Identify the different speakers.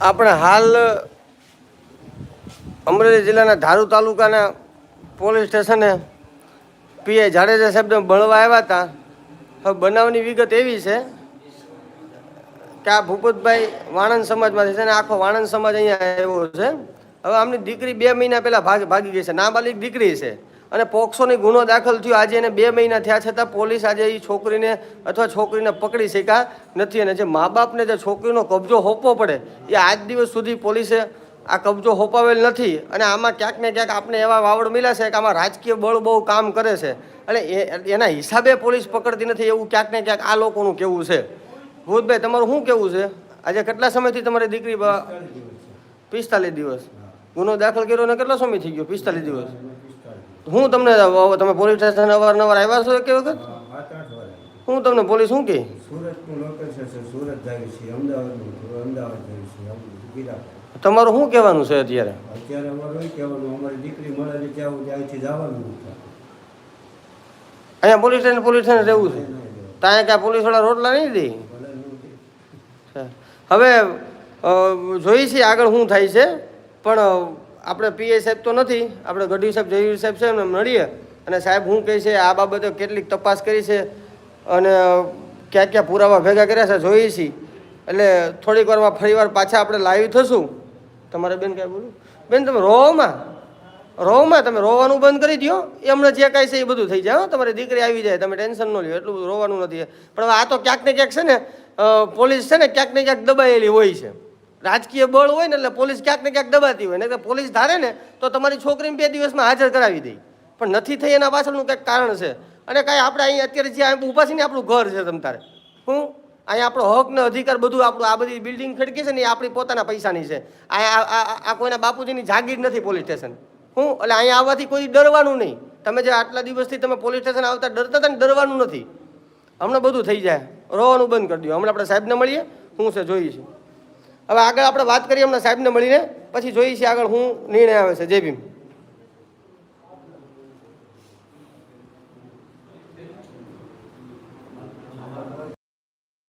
Speaker 1: આપણે હાલ અમરેલી જિલ્લાના ધારુ તાલુકાના પોલીસ સ્ટેશને પીઆઈ જાડેજા સાહેબને મળવા આવ્યા હતા. હવે બનાવની વિગત એવી છે કે આ ભૂપતભાઈ વાણંદ સમાજમાંથી છે ને આખો વાણંદ સમાજ અહીંયા આવ્યો છે. હવે આમની દીકરી બે મહિના પહેલાં ભાગ, ભાગી ગઈ છે. નાબાલિક દીકરી છે. અને પોક્સોની ગુનો દાખલ થયો. આજે એને બે મહિના થયા છતાં પોલીસ આજે એ છોકરીને અથવા છોકરીને પકડી શક્યા નથી. અને જે મા બાપને જે છોકરીનો કબજો હોપવો પડે, એ આજ દિવસ સુધી પોલીસે આ કબજો હોપાવેલ નથી. અને આમાં ક્યાંક ને ક્યાંક આપણે એવા વાવડ મળ્યા છે કે આમાં રાજકીય બળ બહુ કામ કરે છે. એ, એના હિસાબે પોલીસ પકડતી નથી. એવું ક્યાંક ને ક્યાંક આ લોકોનું કેવું છે. ભૂતભાઈ તમારું શું કેવું છે? આજે કેટલા સમયથી તમારી દીકરી પિસ્તાલીસ દિવસ. ગુનો દાખલ કર્યો ને કેટલો સમય થઈ ગયો? પિસ્તાલીસ દિવસ. હું તમને તમે પોલીસ સ્ટેશન અવારનવાર આવ્યા છો કે વખત? હું તમને પોલીસ શું
Speaker 2: ગીરા
Speaker 1: તમારું શું કહેવાનું છે અત્યારે. અહીંયા પોલીસ સ્ટેશન પોલીસ સ્ટેશન રહેવું છે. ત્યાં કાંઈ પોલીસવાળા રોટલા નહીં દે?
Speaker 2: કે.
Speaker 1: હવે અ, જોઈએ છીએ આગળ શું થાય છે. પણ આપણે પીએ સાહેબ તો નથી. આપણે ગઢવી સાહેબ જયવીર સાહેબ છે એમને મળીએ. અને સાહેબ શું કહે છે આ બાબતે કેટલીક તપાસ કરી છે અને ક્યાં ક્યાં પુરાવા ભેગા કર્યા છે જોઈએ છીએ. એટલે થોડીક વારમાં ફરી વાર પાછા આપણે લાઈવ થશું. તમારે બેન કાંઈ બોલું? બેન તમે રોમાં રોમાં તમે રોવાનું બંધ કરી દો એ હમણાં જે કાંઈ છે એ બધું થઈ જાય તમારી દીકરી આવી જાય, તમે ટેન્શન ન લ્યો, એટલું રોવાનું નથી. પણ આ તો ક્યાંક ને ક્યાંક છે ને પોલીસ છે ને ક્યાંક ને ક્યાંક દબાયેલી હોય છે. રાજકીય બળ હોય ને એટલે પોલીસ ક્યાંક ને ક્યાંક દબાતી હોય. ને પોલીસ ધારે ને તો તમારી છોકરીને બે દિવસમાં હાજર કરાવી દે. પણ નથી થઈ એના પાછળનું કંઈક કારણ છે. અને કાંઈ આપણે અહીં અત્યારે જે ઊભા છે ને આપણું ઘર છે તમ તારે. હું? અહીંયા આપણો હક ને અધિકાર બધું આપણું આ બધી બિલ્ડિંગ ખડકી છે ને, એ આપણી પોતાના પૈસાની છે. આ કોઈના બાપુજીની જાગીર નથી પોલીસ સ્ટેશન હું એટલે અહીંયા આવવાથી કોઈ ડરવાનું નહીં. તમે જે આટલા દિવસથી તમે પોલીસ સ્ટેશન આવતા ડરતા હતા ને ડરવાનું નથી. હમણાં બધું થઈ જાય. રોવાનું બંધ કરી દો. હમણાં આપણે સાહેબને મળીએ. હું છે જોઈએ છીએ હવે આગળ આપણે વાત કરીએ હમણાં સાહેબને મળીને. પછી જોઈએ છીએ આગળ શું નિર્ણય આવે છે. જય ભીમ.